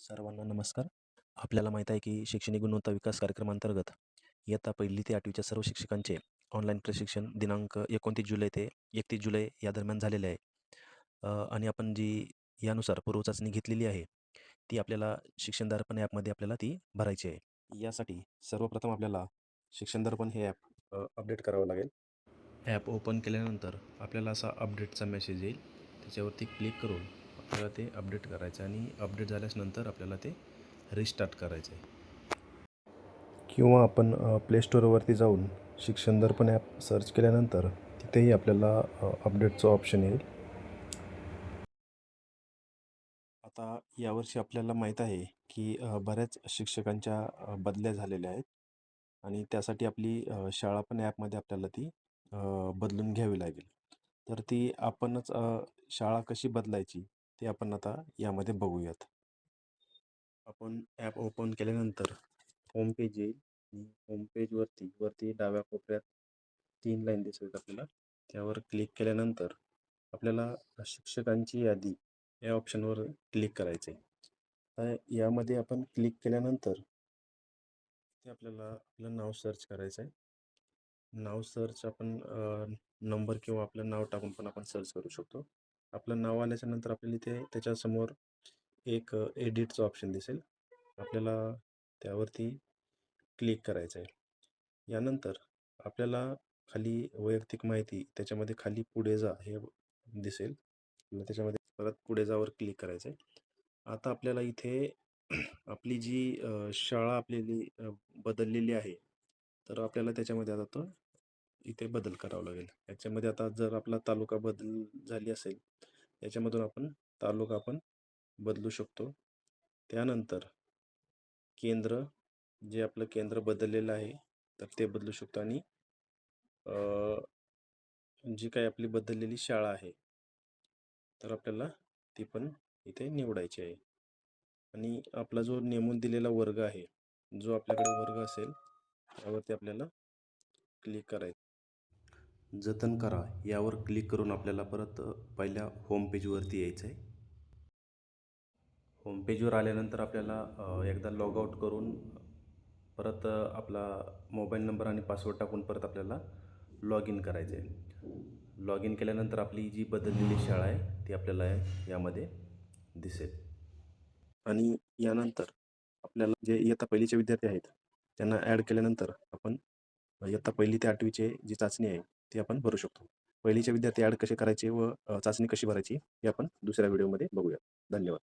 सर्वांना नमस्कार. आपल्याला माहीत आहे की शैक्षणिक गुणवत्ता विकास कार्यक्रमांतर्गत इयत्ता पहिली ते आठवीच्या सर्व शिक्षकांचे ऑनलाईन प्रशिक्षण दिनांक एकोणतीस जुलै ते एकतीस जुलै या दरम्यान झालेले आहे. आणि आपण जी यानुसार पूर्व चाचणी घेतलेली आहे ती आपल्याला शिक्षण दर्पण ॲपमध्ये आपल्याला ती भरायची आहे. यासाठी सर्वप्रथम आपल्याला शिक्षण दर्पण हे ॲप अपडेट करावं लागेल. ॲप ओपन केल्यानंतर आपल्याला असा अपडेटचा मेसेज येईल. त्याच्यावरती क्लिक करून आपल्याला ते अपडेट करायचं आहे आणि अपडेट झाल्याच्यानंतर आपल्याला ते रिस्टार्ट करायचं आहे किंवा आपण प्ले स्टोअरवरती जाऊन शिक्षण दर्पण ॲप सर्च केल्यानंतर तिथेही आपल्याला अपडेटचं ऑप्शन येईल. आता यावर्षी आपल्याला माहीत आहे की बऱ्याच शिक्षकांच्या बदल्या झालेल्या आहेत. आणि त्यासाठी आपली शाळा पण ॲपमध्ये आपल्याला ती बदलून घ्यावी लागेल. तर ती आपणच शाळा कशी बदलायची ते आपण आता यामध्ये बघूयात. आपण ॲप ओपन केल्यानंतर होम पेज येईल आणि होम पेजवरती वरती डाव्या कोपऱ्यात तीन लाईन दिसेल आपल्याला. त्यावर क्लिक केल्यानंतर आपल्याला शिक्षकांची यादी या ऑप्शनवर क्लिक करायचं आहे तर यामध्ये आपण क्लिक केल्यानंतर ते आपल्याला आपलं नाव सर्च करायचं आहे नाव सर्च आपण नंबर किंवा आपलं नाव टाकून पण आपण सर्च करू शकतो. आपलं नाव आल्याच्यानंतर आपल्याला इथे त्याच्यासमोर एक एडिटचं ऑप्शन दिसेल. आपल्याला त्यावरती क्लिक करायचं आहे. यानंतर आपल्याला खाली वैयक्तिक माहिती त्याच्यामध्ये खाली पुढे जा हे दिसेल. त्याच्यामध्ये परत पुढे जावर क्लिक करायचं आहे. आता आपल्याला इथे आपली जी शाळा आपलेली बदललेली आहे तर आपल्याला त्याच्यामध्ये आता तो इथे बदल करावा लागेल. याच्यामध्ये आता जर आपला तालुका बदल झाली असेल याच्यामधून आपण तालुका आपण बदलू शकतो. त्यानंतर केंद्र जे आपलं केंद्र बदललेलं आहे तर ते बदलू शकतो. आणि जी काही आपली बदललेली शाळा आहे तर आपल्याला ती पण इथे निवडायची आहे. आणि आपला जो नेमून दिलेला वर्ग आहे जो आपल्याकडे वर्ग असेल त्यावरती आपल्याला क्लिक करायचं. जतन करा. यावर क्लिक करून आपल्याला परत पहिल्या होम पेजवरती यायचं आहे. होम पेजवर आल्यानंतर आपल्याला एकदा लॉग आउट करून परत आपला मोबाईल नंबर आणि पासवर्ड टाकून परत आपल्याला लॉग इन करायचं आहे. लॉग इन केल्यानंतर आपली जी बदललेली शाळा आहे ती आपल्याला यामध्ये दिसेल. आणि यानंतर आपल्याला जे इयत्ता पहिलीचे विद्यार्थी आहेत त्यांना ॲड केल्यानंतर आपण इयत्ता पहिली ते आठवीचे जी चाचणी आहे ती आपण भरू शकतो. पहिलीचे विद्यार्थी ॲड कसे करायचे व चाचणी कशी भरायची हे आपण दुसऱ्या व्हिडिओमध्ये बघूया धन्यवाद.